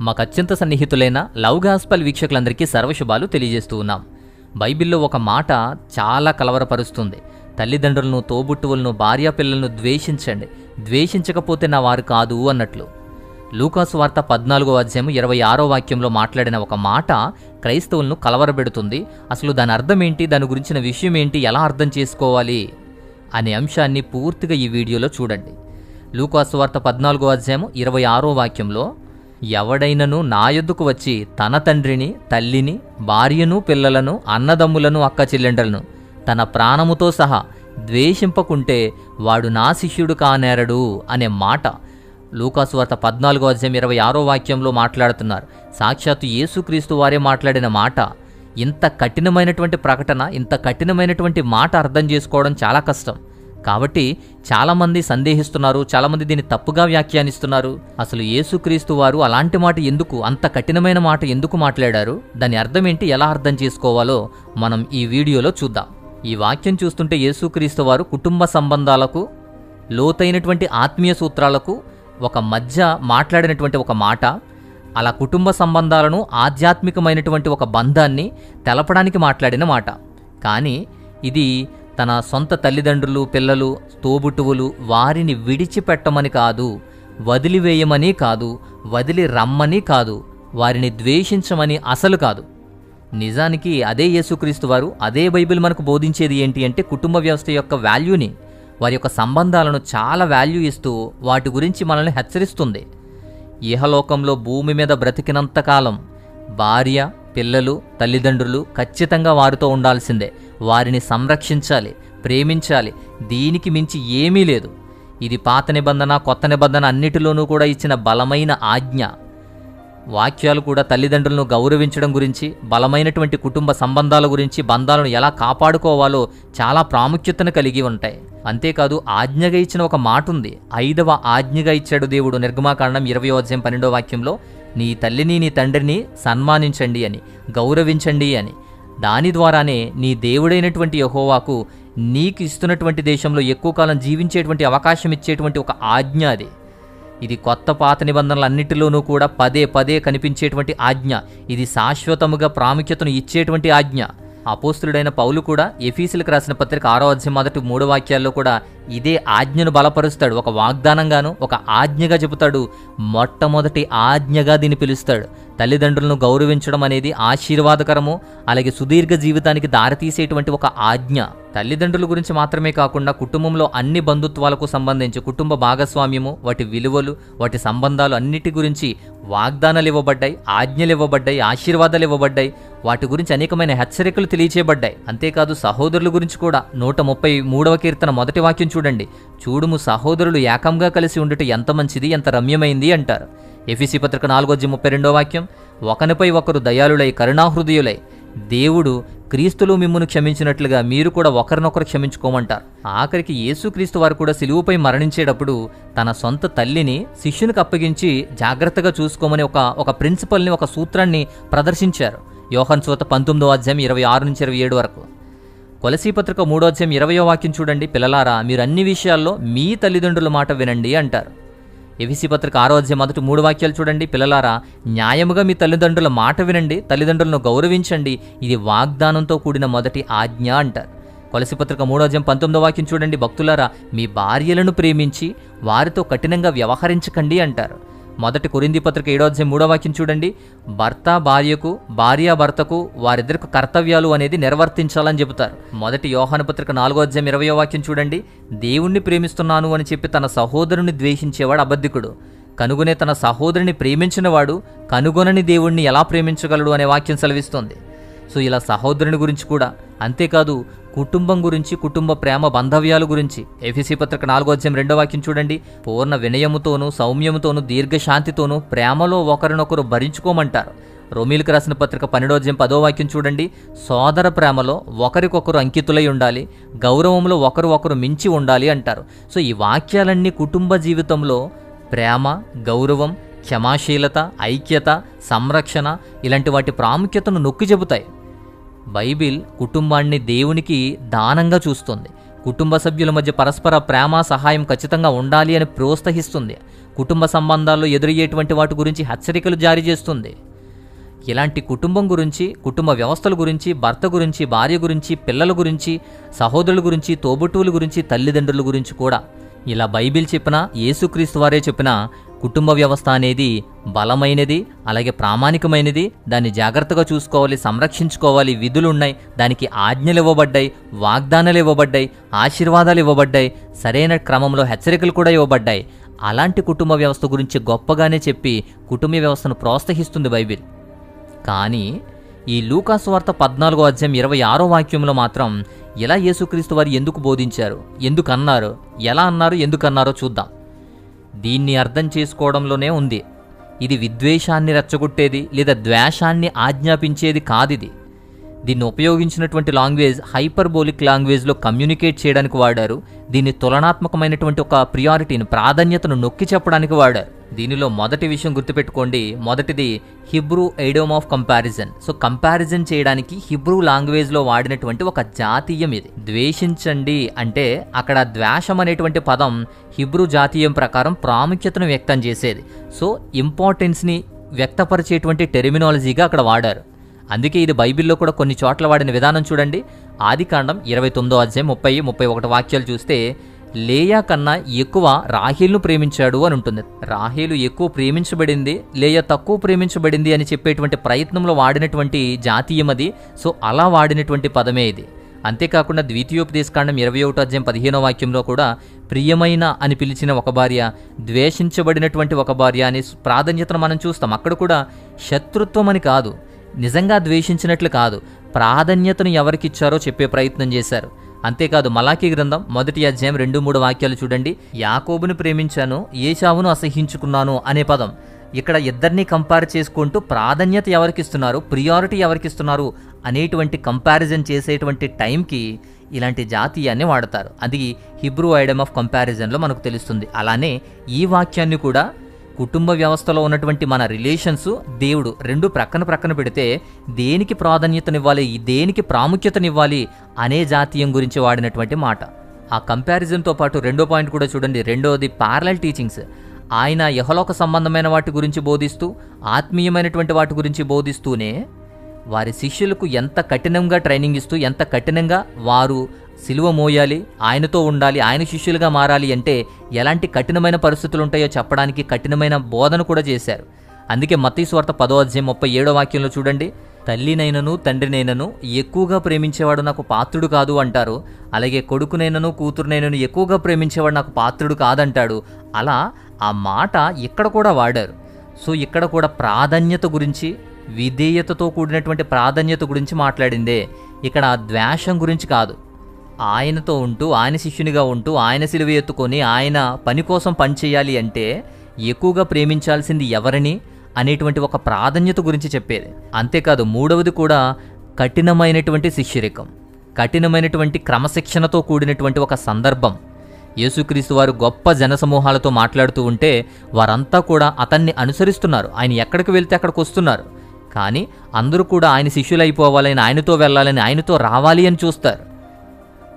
మాకు అత్యంత సన్నిహితులైన love gospel వీక్షకులందరికీ సర్వశుభాలు తెలియజేస్తూ ఉన్నాం. బైబిల్లో ఒక మాట చాలా కలవరపరుస్తుంది. తల్లిదండ్రులను తోబుట్టువులను భార్యాపిల్లలను ద్వేషించండి. ద్వేషించకపోతే నా వారు కాదు అన్నట్లు. లూకాసు వార్త పద్నాలుగో అధ్యాయం ఇరవై ఆరో వాక్యంలో మాట్లాడిన ఒక మాట క్రైస్తవులను కలవరబెడుతుంది. అసలు దాని అర్థం ఏంటి దాని గురించిన విషయం ఏంటి ఎలా అర్థం చేసుకోవాలి? అనే అంశాన్ని పూర్తిగా ఈ వీడియోలో చూడండి. లూకాసు వార్త పద్నాలుగో అధ్యాయం ఇరవై ఆరో వాక్యంలో ఎవడైనను నా యొద్దకు వచ్చి తన తండ్రిని తల్లిని భార్యను పిల్లలను అన్నదమ్ములను అక్క చెల్లెండలను తన ప్రాణముతో సహా ద్వేషింపకుంటే వాడు నా శిష్యుడు కానేరడు అనే మాట లూకాసువార్త పద్నాలుగో అధ్యాయం ఇరవై ఆరో వాక్యంలో మాట్లాడుతున్నారు. సాక్షాత్తు యేసుక్రీస్తు వారే మాట్లాడిన మాట. ఇంత కఠినమైనటువంటి ప్రకటన ఇంత కఠినమైనటువంటి మాట అర్థం చేసుకోవడం చాలా కష్టం. కాబట్టి చాలామంది సందేహిస్తున్నారు చాలామంది దీన్ని తప్పుగా వ్యాఖ్యానిస్తున్నారు. అసలు యేసుక్రీస్తు వారు అలాంటి మాట ఎందుకు అంత కఠినమైన మాట ఎందుకు మాట్లాడారు? దాని అర్థం ఏంటి ఎలా అర్థం చేసుకోవాలో మనం ఈ వీడియోలో చూద్దాం. ఈ వాక్యం చూస్తుంటే యేసుక్రీస్తు వారు కుటుంబ సంబంధాలకు లోతైనటువంటి ఆత్మీయ సూత్రాలకు ఒక మధ్య మాట్లాడినటువంటి ఒక మాట. అలా కుటుంబ సంబంధాలను ఆధ్యాత్మికమైనటువంటి ఒక బంధాన్ని తెలపడానికి మాట్లాడిన మాట. కానీ ఇది తన సొంత తల్లిదండ్రులు పిల్లలు తోబుట్టువులు వారిని విడిచిపెట్టమని కాదు వదిలివేయమని కాదు వదిలి రమ్మని కాదు వారిని ద్వేషించమని అసలు కాదు. నిజానికి అదే యేసుక్రీస్తు వారు అదే బైబిల్ మనకు బోధించేది ఏంటి అంటే కుటుంబ వ్యవస్థ యొక్క వాల్యూని వారి యొక్క సంబంధాలను చాలా వాల్యూ ఇస్తూ వాటి గురించి మనల్ని హెచ్చరిస్తుంది. ఇహలోకంలో భూమి మీద బ్రతికినంతకాలం భార్య పిల్లలు తల్లిదండ్రులు ఖచ్చితంగా వారితో ఉండాల్సిందే. వారిని సంరక్షించాలి ప్రేమించాలి. దీనికి మించి ఏమీ లేదు. ఇది పాత నిబంధన కొత్త నిబంధన అన్నిటిలోనూ కూడా ఇచ్చిన బలమైన ఆజ్ఞ. వాక్యాలు కూడా తల్లిదండ్రులను గౌరవించడం గురించి బలమైనటువంటి కుటుంబ సంబంధాల గురించి బంధాలను ఎలా కాపాడుకోవాలో చాలా ప్రాముఖ్యతను కలిగి ఉంటాయి. అంతేకాదు ఆజ్ఞగా ఇచ్చిన ఒక మాట ఉంది ఐదవ ఆజ్ఞగా ఇచ్చాడు దేవుడు నిర్గమాకాండం ఇరవై అధ్యాయం పన్నెండో వాక్యంలో నీ తల్లిని నీ తండ్రిని సన్మానించండి అని గౌరవించండి అని. దాని ద్వారానే నీ దేవుడైనటువంటి యహోవాకు నీకు ఇస్తున్నటువంటి దేశంలో ఎక్కువ కాలం జీవించేటువంటి అవకాశం ఇచ్చేటువంటి ఒక ఆజ్ఞ అది. ఇది కొత్త పాత నిబంధనలన్నిటిలోనూ కూడా పదే పదే కనిపించేటువంటి ఆజ్ఞ. ఇది శాశ్వతముగా ప్రాముఖ్యతను ఇచ్చేటువంటి ఆజ్ఞ. అపోస్తుడైన పౌలు కూడా ఎఫీసులకు రాసిన పత్రిక ఆరో అధ్యాయం మొదటి మూడు వాక్యాల్లో కూడా ఇదే ఆజ్ఞను బలపరుస్తాడు. ఒక వాగ్దానంగాను ఒక ఆజ్ఞగా చెబుతాడు. మొట్టమొదటి ఆజ్ఞగా దీన్ని పిలుస్తాడు. తల్లిదండ్రులను గౌరవించడం అనేది ఆశీర్వాదకరము అలాగే సుదీర్ఘ జీవితానికి దారితీసేటువంటి ఒక ఆజ్ఞ. తల్లిదండ్రుల గురించి మాత్రమే కాకుండా కుటుంబంలో అన్ని బంధుత్వాలకు సంబంధించి కుటుంబ భాగస్వామ్యము వాటి విలువలు వాటి సంబంధాలు అన్నిటి గురించి వాగ్దానాలు ఇవ్వబడ్డాయి ఆజ్ఞలు ఇవ్వబడ్డాయి ఆశీర్వాదాలు ఇవ్వబడ్డాయి. వాటి గురించి అనేకమైన హెచ్చరికలు తెలియచేయబడ్డాయి. అంతేకాదు సహోదరుల గురించి కూడా. నూట ముప్పై మూడవ కీర్తన మొదటి వాక్యం చూడండి. చూడుము సహోదరులు ఏకంగా కలిసి ఉండుట ఎంత మంచిది ఎంత రమ్యమైంది అంటారు. ఎఫీసీ పత్రిక నాలుగోజి ముప్పై రెండో వాక్యం. ఒకనిపై ఒకరు దయాళులై కరుణాహృదయులై దేవుడు క్రీస్తులు మిమ్మును క్షమించినట్లుగా మీరు కూడా ఒకరినొకరు క్షమించుకోమంటారు. ఆఖరికి యేసుక్రీస్తు వారు కూడా సిలువుపై మరణించేటప్పుడు తన సొంత తల్లిని శిష్యునికి అప్పగించి జాగ్రత్తగా చూసుకోమని ఒక ఒక ప్రిన్సిపల్ని ఒక సూత్రాన్ని ప్రదర్శించారు. యోహన్ సోత పంతొమ్మిదో అధ్యాయం ఇరవై ఆరు నుంచి ఇరవై ఏడు వరకు. కొలసీ పత్రిక మూడో అధ్యాయం ఇరవయో వాక్యం చూడండి. పిల్లలారా మీరు అన్ని విషయాల్లో మీ తల్లిదండ్రుల మాట వినండి అంటారు. ఎవిసి పత్రిక ఆరో అధ్యాయం మొదటి మూడు వాక్యాలు చూడండి. పిల్లలారా న్యాయముగా మీ తల్లిదండ్రుల మాట వినండి. తల్లిదండ్రులను గౌరవించండి. ఇది వాగ్దానంతో కూడిన మొదటి ఆజ్ఞ అంటారు. కొలసిపత్రిక మూడో అధ్యాయం పంతొమ్మిదో వాక్యం చూడండి. భక్తులారా మీ భార్యలను ప్రేమించి వారితో కఠినంగా వ్యవహరించకండి అంటారు. మొదటి కొరింది పత్రిక ఏడోధ్యం మూడో వాక్యం చూడండి. భర్త భార్యకు భార్య భర్తకు వారిద్దరికి కర్తవ్యాలు అనేది నిర్వర్తించాలని చెబుతారు. మొదటి యోహాను పత్రిక నాలుగో అధ్యాయం ఇరవయో వాక్యం చూడండి. దేవుణ్ణి ప్రేమిస్తున్నాను అని చెప్పి తన సహోదరుని ద్వేషించేవాడు అబద్ధికుడు. కనుగొనే తన సహోదరుని ప్రేమించినవాడు కనుగొనని దేవుణ్ణి ఎలా ప్రేమించగలడు అనే వాక్యం సెలవిస్తోంది. సో ఇలా సహోదరుని గురించి కూడా అంతేకాదు కుటుంబం గురించి కుటుంబ ప్రేమ బంధవ్యాల గురించి. ఎఫీసీ పత్రిక నాలుగో అధ్యాయం రెండో వాక్యం చూడండి. పూర్ణ వినయముతోనూ సౌమ్యముతోనూ దీర్ఘశాంతితోనూ ప్రేమలో ఒకరినొకరు భరించుకోమంటారు. రోమిలకు రాసిన పత్రిక పన్నెండో అధ్యాయం పదో వాక్యం చూడండి. సోదర ప్రేమలో ఒకరికొకరు అంకితులై ఉండాలి గౌరవంలో ఒకరు ఒకరు మించి ఉండాలి అంటారు. సో ఈ వాక్యాలన్నీ కుటుంబ జీవితంలో ప్రేమ గౌరవం క్షమాశీలత ఐక్యత సంరక్షణ ఇలాంటి వాటి ప్రాముఖ్యతను నొక్కి చెబుతాయి. బైబిల్ కుటుంబాన్ని దేవునికి దానంగా చూస్తుంది. కుటుంబ సభ్యుల మధ్య పరస్పర ప్రేమ సహాయం ఖచ్చితంగా ఉండాలి అని ప్రోత్సహిస్తుంది. కుటుంబ సంబంధాల్లో ఎదురయ్యేటువంటి వాటి గురించి హెచ్చరికలు జారీ చేస్తుంది. ఇలాంటి కుటుంబం గురించి కుటుంబ వ్యవస్థల గురించి భర్త గురించి భార్య గురించి పిల్లల గురించి సహోదరుల గురించి తోబుట్టువుల గురించి తల్లిదండ్రుల గురించి కూడా ఇలా బైబిల్ చెప్పిన యేసుక్రీస్తు వారే చెప్పిన కుటుంబ వ్యవస్థ అనేది బలమైనది అలాగే ప్రామాణికమైనది. దాన్ని జాగ్రత్తగా చూసుకోవాలి సంరక్షించుకోవాలి. విధులు ఉన్నాయి. దానికి ఆజ్ఞలు ఇవ్వబడ్డాయి వాగ్దానాలు ఇవ్వబడ్డాయి ఆశీర్వాదాలు ఇవ్వబడ్డాయి సరైన క్రమంలో హెచ్చరికలు కూడా ఇవ్వబడ్డాయి. అలాంటి కుటుంబ వ్యవస్థ గురించి గొప్పగానే చెప్పి కుటుంబ వ్యవస్థను ప్రోత్సహిస్తుంది బైబిల్. కానీ ఈ లూకాసు వార్త పద్నాలుగో అధ్యాయం ఇరవై ఆరో వాక్యంలో మాత్రం ఇలా యేసుక్రీస్తు వారు ఎందుకు బోధించారు? ఎందుకు అన్నారు? ఎలా అన్నారు? ఎందుకు అన్నారో చూద్దాం. దీన్ని అర్థం చేసుకోవడంలోనే ఉంది. ఇది విద్వేషాన్ని రెచ్చగొట్టేది లేదా ద్వేషాన్ని ఆజ్ఞాపించేది కాదిది. దీన్ని ఉపయోగించినటువంటి లాంగ్వేజ్ హైపర్బోలిక్ లాంగ్వేజ్లో కమ్యూనికేట్ చేయడానికి వాడారు. దీన్ని తులనాత్మకమైనటువంటి ఒక ప్రియారిటీని ప్రాధాన్యతను నొక్కి చెప్పడానికి వాడారు. దీనిలో మొదటి విషయం గుర్తుపెట్టుకోండి. మొదటిది Hebrew idiom of comparison. So comparison చేయడానికి హిబ్రూ లాంగ్వేజ్లో వాడినటువంటి ఒక జాతీయం ఇది. ద్వేషించండి అంటే అక్కడ ద్వేషం అనేటువంటి పదం హిబ్రూ జాతీయం ప్రకారం ప్రాముఖ్యతను వ్యక్తం చేసేది. సో ఇంపార్టెన్స్ని వ్యక్తపరిచేటువంటి టెర్మినాలజీగా అక్కడ వాడారు. అందుకే ఇది బైబిల్లో కూడా కొన్ని చోట్ల వాడిన విధానం చూడండి. ఆదికాండం ఇరవై తొమ్మిదో అధ్యాయం ముప్పై ముప్పై ఒకటి వాక్యాలు చూస్తే లేయా కన్నా ఎక్కువ రాహిల్ను ప్రేమించాడు అని ఉంటుంది. రాహిలు ఎక్కువ ప్రేమించబడింది లేయా తక్కువ ప్రేమించబడింది అని చెప్పేటువంటి ప్రయత్నంలో వాడినటువంటి జాతీయం అది. సో అలా వాడినటువంటి పదమే ఇది. అంతేకాకుండా ద్వితీయోపదేశకాండం ఇరవై ఒకటో అధ్యాయం పదిహేనో వాక్యంలో కూడా ప్రియమైన అని పిలిచిన ఒక భార్య ద్వేషించబడినటువంటి ఒక భార్య అని ప్రాధాన్యతను మనం చూస్తాం. అక్కడ కూడా శత్రుత్వం అని కాదు. నిజంగా ద్వేషించినట్లు కాదు ప్రాధాన్యతను ఎవరికిచ్చారో చెప్పే ప్రయత్నం చేశారు. అంతేకాదు మలాఖీ గ్రంథం మొదటి అధ్యాయం రెండు మూడు వాక్యాలు చూడండి. యాకోబును ప్రేమించాను ఏషావును అసహించుకున్నాను అనే పదం. ఇక్కడ ఇద్దరిని కంపేర్ చేసుకుంటూ ప్రాధాన్యత ఎవరికిస్తున్నారు ప్రియారిటీ ఎవరికిస్తున్నారు అనేటువంటి కంపారిజన్ చేసేటువంటి టైంకి ఇలాంటి జాతీయాన్ని వాడతారు. అది హిబ్రూ ఐడమ్ ఆఫ్ కంపారిజన్లో మనకు తెలుస్తుంది. అలానే ఈ వాక్యాన్ని కూడా కుటుంబ వ్యవస్థలో ఉన్నటువంటి మన రిలేషన్స్ దేవుడు రెండు ప్రక్కన ప్రక్కన పెడితే దేనికి ప్రాధాన్యతనివ్వాలి దేనికి ప్రాముఖ్యతనివ్వాలి అనే జాతీయం గురించి వాడినటువంటి మాట. ఆ కంపారిజన్తో పాటు రెండో పాయింట్ కూడా చూడండి. రెండోది పారలల్ టీచింగ్స్. ఆయన యహలోక సంబంధమైన వాటి గురించి బోధిస్తూ ఆత్మీయమైనటువంటి వాటి గురించి బోధిస్తూనే వారి శిష్యులకు ఎంత కఠినంగా ట్రైనింగ్ ఇస్తూ ఎంత కఠినంగా వారు సిలువ మోయాలి ఆయనతో ఉండాలి ఆయన శిష్యులుగా మారాలి అంటే ఎలాంటి కఠినమైన పరిస్థితులు ఉంటాయో చెప్పడానికి కఠినమైన బోధన కూడా చేశారు. అందుకే మతీశ్వార్త పదో అధ్యాయం ముప్పై ఏడో వాక్యంలో చూడండి. తల్లినైనను తండ్రినైనను ఎక్కువగా ప్రేమించేవాడు నాకు పాత్రుడు కాదు అంటారు. అలాగే కొడుకునైనను కూతురునైనను ఎక్కువగా ప్రేమించేవాడు నాకు పాత్రుడు కాదంటాడు అలా ఆ మాట ఇక్కడ కూడా వాడారు. సో ఇక్కడ కూడా ప్రాధాన్యత గురించి విధేయతతో కూడినటువంటి ప్రాధాన్యత గురించి మాట్లాడిందే. ఇక్కడ ద్వేషం గురించి కాదు. ఆయనతో ఉంటూ ఆయన శిష్యునిగా ఉంటూ ఆయన సిలువ ఎత్తుకొని ఆయన పని కోసం పనిచేయాలి అంటే ఎక్కువగా ప్రేమించాల్సింది ఎవరిని అనేటువంటి ఒక ప్రాధాన్యత గురించి చెప్పేది. అంతేకాదు మూడవది కూడా కఠినమైనటువంటి శిష్యరికం. కఠినమైనటువంటి క్రమశిక్షణతో కూడినటువంటి ఒక సందర్భం. యేసుక్రీస్తు వారు గొప్ప జనసమూహాలతో మాట్లాడుతూ ఉంటే వారంతా కూడా అతన్ని అనుసరిస్తున్నారు. ఆయన ఎక్కడికి వెళ్తే అక్కడికి వస్తున్నారు. కానీ అందరూ కూడా ఆయన శిష్యులైపోవాలని ఆయనతో వెళ్ళాలని ఆయనతో రావాలి అని చూస్తారు.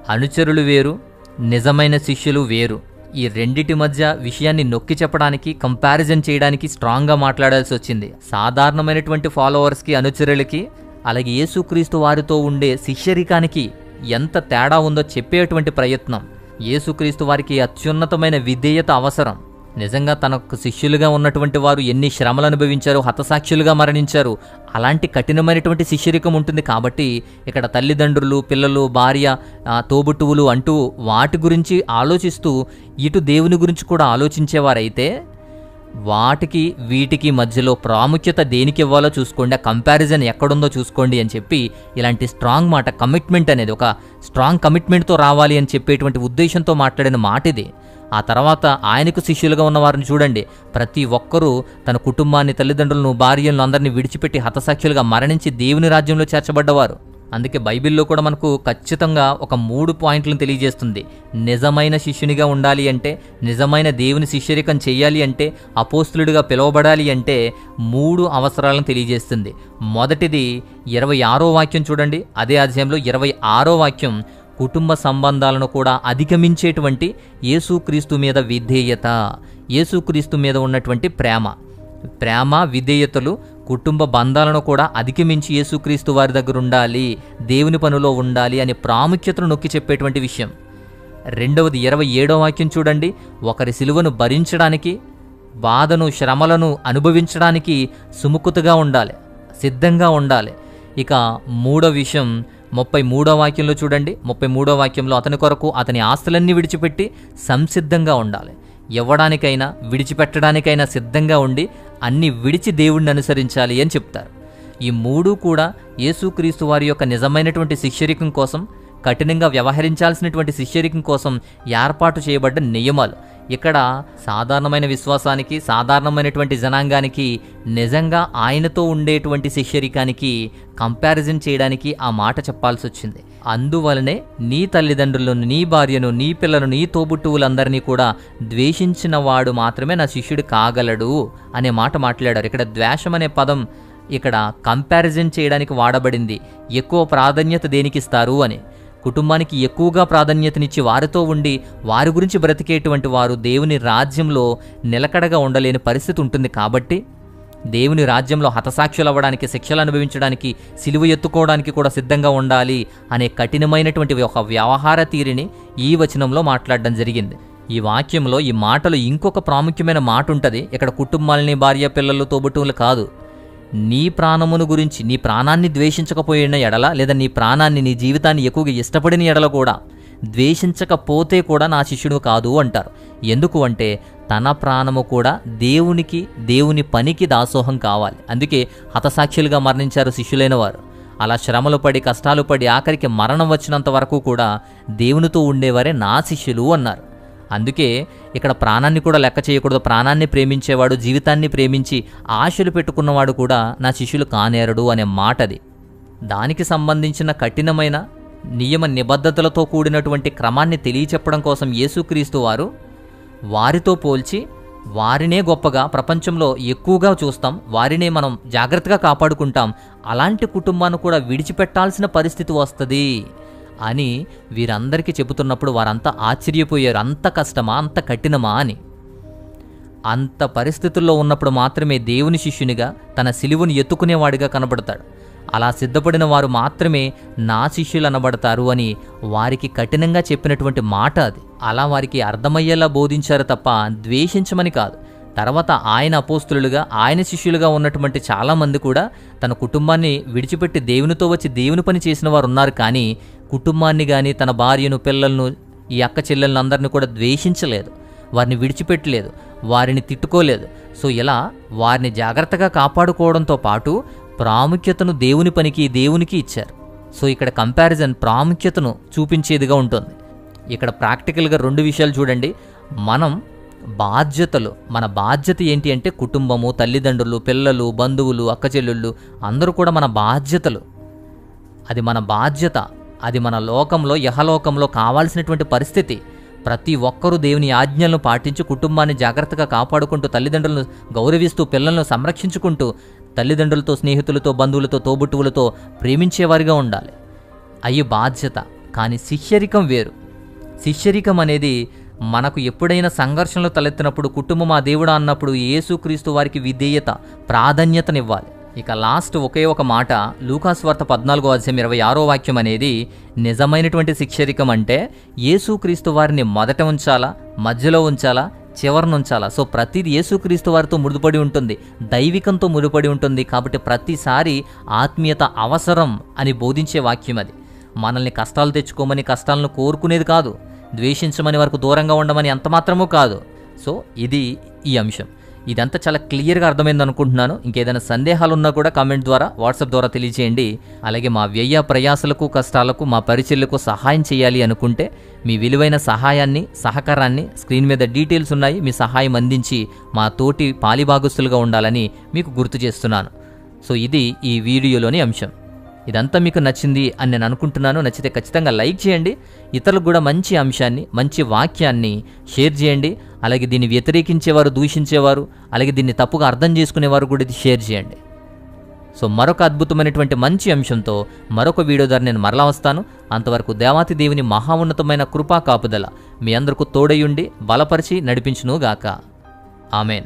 అనుచరులు వేరు నిజమైన శిష్యులు వేరు. ఈ రెండిటి మధ్య విషయాన్ని నొక్కి చెప్పడానికి కంపారిజన్ చేయడానికి స్ట్రాంగ్గా మాట్లాడాల్సి వచ్చింది. సాధారణమైనటువంటి ఫాలోవర్స్కి అనుచరులకి అలాగే యేసుక్రీస్తు వారితో ఉండే శిష్యరికానికి ఎంత తేడా ఉందో చెప్పేటువంటి ప్రయత్నం. యేసుక్రీస్తు వారికి అత్యున్నతమైన విధేయత అవసరం. నిజంగా తనకు శిష్యులుగా ఉన్నటువంటి వారు ఎన్ని శ్రమలు అనుభవించారు హతసాక్షులుగా మరణించారు. అలాంటి కఠినమైనటువంటి శిష్యరికం ఉంటుంది కాబట్టి ఇక్కడ తల్లిదండ్రులు పిల్లలు భార్య తోబుట్టువులు అంటూ వాటి గురించి ఆలోచిస్తూ ఇటు దేవుని గురించి కూడా ఆలోచించేవారైతే వాటికి వీటికి మధ్యలో ప్రాముఖ్యత దేనికి ఇవ్వాలో చూసుకోండి ఆ కంపారిజన్ ఎక్కడుందో చూసుకోండి అని చెప్పి ఇలాంటి స్ట్రాంగ్ మాట కమిట్మెంట్ అనేది ఒక స్ట్రాంగ్ కమిట్మెంట్తో రావాలి అని చెప్పేటువంటి ఉద్దేశంతో మాట్లాడిన మాట ఇది ఆ తర్వాత ఆయనకు శిష్యులుగా ఉన్న వారిని చూడండి. ప్రతి ఒక్కరూ తన కుటుంబాన్ని తల్లిదండ్రులను భార్యలను అందరినీ విడిచిపెట్టి హతసాక్షులుగా మరణించి దేవుని రాజ్యంలో చేర్చబడ్డవారు. అందుకే బైబిల్లో కూడా మనకు ఖచ్చితంగా ఒక మూడు పాయింట్లను తెలియజేస్తుంది. నిజమైన శిష్యునిగా ఉండాలి అంటే నిజమైన దేవుని శిష్యరికం చేయాలి అంటే అపోస్తులుడిగా పిలువబడాలి అంటే మూడు అవసరాలను తెలియజేస్తుంది. మొదటిది ఇరవై ఆరో వాక్యం చూడండి. అదే అధ్యాయంలో ఇరవై ఆరో వాక్యం కుటుంబ సంబంధాలను కూడా అధిగమించేటువంటి యేసుక్రీస్తు మీద విధేయత యేసుక్రీస్తు మీద ఉన్నటువంటి ప్రేమ. ప్రేమ విధేయతలు కుటుంబ బంధాలను కూడా అధిగమించి యేసుక్రీస్తు వారి దగ్గర ఉండాలి దేవుని పనిలో ఉండాలి అనే ప్రాముఖ్యతను నొక్కి చెప్పేటువంటి విషయం. రెండవది ఇరవై ఏడో వాక్యం చూడండి. ఒకరి సిలువను భరించడానికి బాధను శ్రమలను అనుభవించడానికి సుముఖతగా ఉండాలి సిద్ధంగా ఉండాలి. ఇక మూడో విషయం ముప్పై మూడో వాక్యంలో చూడండి. ముప్పై మూడో వాక్యంలో అతని కొరకు అతని ఆస్తులన్నీ విడిచిపెట్టి సంసిద్ధంగా ఉండాలి. ఇవ్వడానికైనా విడిచిపెట్టడానికైనా సిద్ధంగా ఉండి అన్ని విడిచి దేవుణ్ణి అనుసరించాలి అని చెప్తారు. ఈ మూడు కూడా యేసుక్రీస్తు వారి యొక్క నిజమైనటువంటి శిష్యరికం కోసం కఠినంగా వ్యవహరించాల్సినటువంటి శిష్యరికం కోసం ఏర్పాటు చేయబడ్డ నియమాలు. ఇక్కడ సాధారణమైన విశ్వాసానికి సాధారణమైనటువంటి జనాంగానికి నిజంగా ఆయనతో ఉండేటువంటి శిష్యరికానికి కంపారిజన్ చేయడానికి ఆ మాట చెప్పాల్సి వచ్చింది అందువలనే నీ తల్లిదండ్రులను నీ భార్యను నీ పిల్లలను నీ తోబుట్టువులందరినీ కూడా ద్వేషించిన వాడు మాత్రమే నా శిష్యుడు కాగలడు అనే మాట మాట్లాడారు. ఇక్కడ ద్వేషం అనే పదం ఇక్కడ కంపారిజన్ చేయడానికి వాడబడింది. ఎక్కువ ప్రాధాన్యత దేనికిస్తారు అని. కుటుంబానికి ఎక్కువగా ప్రాధాన్యతనిచ్చి వారితో ఉండి వారి గురించి బ్రతికేటువంటి వారు దేవుని రాజ్యంలో నిలకడగా ఉండలేని పరిస్థితి ఉంటుంది కాబట్టి దేవుని రాజ్యంలో హతసాక్షులు అవ్వడానికి శిక్షలు అనుభవించడానికి సిలువ ఎత్తుకోవడానికి కూడా సిద్ధంగా ఉండాలి అనే కఠినమైనటువంటి ఒక వ్యవహార తీరిని ఈ వచనంలో మాట్లాడడం జరిగింది. ఈ వాక్యంలో ఈ మాటలు ఇంకొక ప్రాముఖ్యమైన మాట ఉంటుంది. ఇక్కడ కుటుంబాలని భార్య పిల్లలు తోబుట్టువులు కాదు. నీ ప్రాణమును గురించి నీ ప్రాణాన్ని ద్వేషించకపోయిన ఎడల లేదా నీ ప్రాణాన్ని నీ జీవితాన్ని ఎక్కువగా ఇష్టపడిన ఎడల కూడా ద్వేషించకపోతే కూడా నా శిష్యుడు కాదు అంటారు. ఎందుకు అంటే తన ప్రాణము కూడా దేవునికి దేవుని పనికి దాసోహం కావాలి. అందుకే హతసాక్షులుగా మరణించారు శిష్యులైన వారు. అలా శ్రమలు పడి కష్టాలు పడి ఆఖరికి మరణం వచ్చినంత వరకు కూడా దేవునితో ఉండేవారే నా శిష్యులు అన్నారు. అందుకే ఇక్కడ ప్రాణాన్ని కూడా లెక్క చేయకూడదు. ప్రాణాన్ని ప్రేమించేవాడు జీవితాన్ని ప్రేమించి ఆశలు పెట్టుకున్నవాడు కూడా నా శిష్యులు కానేరడు అనే మాటది. దానికి సంబంధించిన కఠినమైన నియమ నిబద్ధతలతో కూడినటువంటి క్రమాన్ని తెలియచెప్పడం కోసం యేసుక్రీస్తు వారు వారితో పోల్చి వారినే గొప్పగా ప్రపంచంలో ఎక్కువగా చూస్తాం వారినే మనం జాగ్రత్తగా కాపాడుకుంటాం. అలాంటి కుటుంబాన్ని కూడా విడిచిపెట్టాల్సిన పరిస్థితి వస్తుంది. అని వీరందరికీ చెబుతున్నప్పుడు వారంతా ఆశ్చర్యపోయారు. అంత కష్టమా? అంత కఠినమా అని. అంత పరిస్థితుల్లో ఉన్నప్పుడు మాత్రమే దేవుని శిష్యునిగా తన సిలువును ఎత్తుకునేవాడిగా కనబడతాడు. అలా సిద్ధపడిన వారు మాత్రమే నా శిష్యులు అనబడతారు అని వారికి కఠినంగా చెప్పినటువంటి మాట అది. అలా వారికి అర్థమయ్యేలా బోధించారు తప్ప ద్వేషించమని కాదు. తర్వాత ఆయన అపోస్తులుగా ఆయన శిష్యులుగా ఉన్నటువంటి చాలామంది కూడా తన కుటుంబాన్ని విడిచిపెట్టి దేవునితో వచ్చి దేవుని పని చేసిన వారు ఉన్నారు కానీ కుటుంబాన్ని కానీ తన భార్యను పిల్లలను ఈ అక్క చెల్లెలను అందరిని కూడా ద్వేషించలేదు. వారిని విడిచిపెట్టలేదు. వారిని తిట్టుకోలేదు. సో ఇలా వారిని జాగ్రత్తగా కాపాడుకోవడంతో పాటు ప్రాముఖ్యతను దేవుని పనికి దేవునికి ఇచ్చారు. సో ఇక్కడ కంపారిజన్ ప్రాముఖ్యతను చూపించేదిగా ఉంటుంది. ఇక్కడ ప్రాక్టికల్గా రెండు విషయాలు చూడండి. మనం బాధ్యతలు మన బాధ్యత ఏంటి అంటే కుటుంబము తల్లిదండ్రులు పిల్లలు బంధువులు అక్కచెల్లెళ్ళు అందరూ కూడా మన బాధ్యతలు. అది మన బాధ్యత. అది మన లోకంలో యహలోకంలో కావాల్సినటువంటి పరిస్థితి. ప్రతి ఒక్కరూ దేవుని ఆజ్ఞలను పాటించి కుటుంబాన్ని జాగ్రత్తగా కాపాడుకుంటూ తల్లిదండ్రులను గౌరవిస్తూ పిల్లలను సంరక్షించుకుంటూ తల్లిదండ్రులతో స్నేహితులతో బంధువులతో తోబుట్టువులతో ప్రేమించేవారిగా ఉండాలి. అయ్యి బాధ్యత కానీ శిష్యరికం వేరు. శిష్యరికం అనేది మనకు ఎప్పుడైనా సంఘర్షణలు తలెత్తినప్పుడు కుటుంబం మా దేవుడా అన్నప్పుడు యేసుక్రీస్తు వారికి విధేయత ప్రాధాన్యతనివ్వాలి. ఇక లాస్ట్ ఒకే ఒక మాట లూకాస్వార్త పద్నాలుగో అధ్యాయం ఇరవై ఆరో వాక్యం అనేది నిజమైనటువంటి శిక్షరికం అంటే యేసుక్రీస్తు వారిని మొదట ఉంచాలా మధ్యలో ఉంచాలా చివరిని ఉంచాలా? సో ప్రతిది యేసుక్రీస్తు వారితో ముడిపడి ఉంటుంది దైవికంతో ముడిపడి ఉంటుంది కాబట్టి ప్రతిసారి ఆత్మీయత అవసరం అని బోధించే వాక్యం అది. మనల్ని కష్టాలు తెచ్చుకోమని కష్టాలను కోరుకునేది కాదు ద్వేషించమని వరకు దూరంగా ఉండమని ఎంత మాత్రమూ కాదు. సో ఇది ఈ అంశం. ఇదంతా చాలా క్లియర్గా అర్థమైంది అనుకుంటున్నాను. ఇంకేదైనా సందేహాలు ఉన్నా కూడా కామెంట్ ద్వారా వాట్సాప్ ద్వారా తెలియజేయండి. అలాగే మా వ్యయ ప్రయాసలకు కష్టాలకు మా పరిచయలకు సహాయం చేయాలి అనుకుంటే మీ విలువైన సహాయాన్ని సహకారాన్ని స్క్రీన్ మీద డీటెయిల్స్ ఉన్నాయి. మీ సహాయం అందించి మా తోటి పాలిభాగస్తులుగా ఉండాలని మీకు గుర్తు చేస్తున్నాను. సో ఇది ఈ వీడియోలోని అంశం. ఇదంతా మీకు నచ్చింది అని నేను అనుకుంటున్నాను. నచ్చితే ఖచ్చితంగా లైక్ చేయండి. ఇతరులకు కూడా మంచి అంశాన్ని మంచి వాక్యాన్ని షేర్ చేయండి. అలాగే దీన్ని వ్యతిరేకించేవారు దూషించేవారు అలాగే దీన్ని తప్పుగా అర్థం చేసుకునేవారు కూడా ఇది షేర్ చేయండి. సో మరొక అద్భుతమైనటువంటి మంచి అంశంతో మరొక వీడియో ద్వారా నేను మరలా వస్తాను. అంతవరకు దేవాతి దేవుని మహా ఉన్నతమైన కృపా కాపుదల మీ అందరికీ తోడయుండి బలపరిచి నడిపించునుగాక. ఆమెన్.